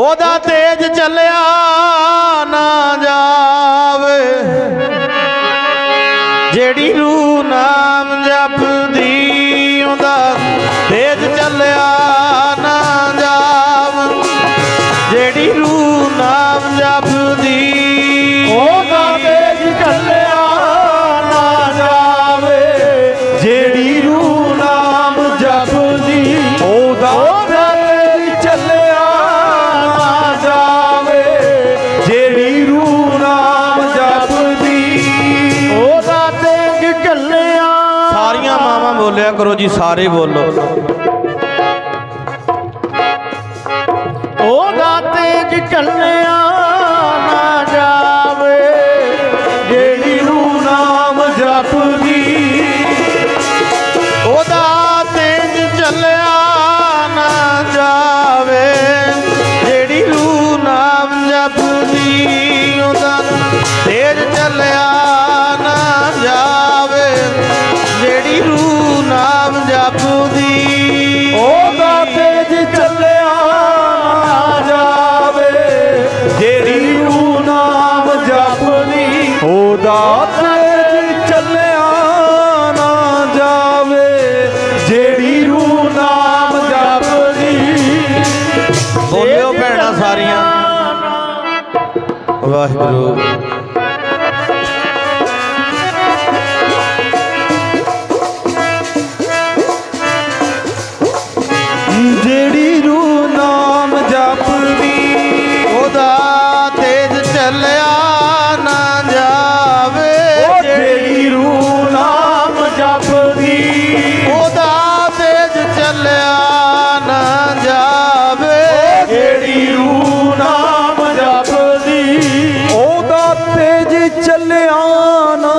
ਉਹਦਾ ਤੇਜ ਚੱਲਿਆ ਨਾ ਜਾਵੇ। ਜਿਹੜੀ ਰੂ ਨਾਮ ਜਪਦੀ ਬੋਲਿਆ ਕਰੋ ਜੀ, ਸਾਰੇ ਬੋਲੋ। ਉਹਦਾ ਤੇਜ ਚੱਲਿਆ ਨਾ ਜਾਵੇ, ਜਿਹੜੀ ਰੂਹ ਨਾਮ ਜਪਦੀ। ਉਹਦਾ ਤੇਜ ਚੱਲਿਆ ਨਾ ਜਾਵੇ, ਜਿਹੜੀ ਰੂ ਨਾਮ ਜਪਦੀ। ਉਹਦਾ ਤੇਜ ਚੱਲਿਆ ਨਾ ਜਾਵੇ, ਜਿਹੜੀ ਰੂ ਨਾਮ ਜਪਦੀ ਉਹਦਾ ਤੇਜ ਚੱਲਿਆ ਨਾ ਜਾਵੇ ਜਿਹੜੀ ਰੂਹ ਨਾਮ ਜਪਦੀ ਉਹਦਾ ਤੇਜ ਚੱਲਿਆ ਨਾ ਜਾਵੇ ਜਿਹੜੀ ਰੂਹ ਨਾਮ ਜਪਦੀ ਬੋਲਿਓ ਭੈਣਾਂ ਸਾਰੀਆਂ। ਵਾਹਿਗੁਰੂ। ਚੱਲਿਆ ਨਾ ਜਾਵੇ ਜਿਹੜੀ ਰੂਹ ਨਾਮ ਉਹਦਾ ਤੇਜ ਚੱਲਿਆ ਨਾ ਜਾਵੇ ਜਿਹੜੀ ਰੂਹ ਨਾਮ ਉਹਦਾ ਤੇਜ ਚੱਲਿਆ ਨਾ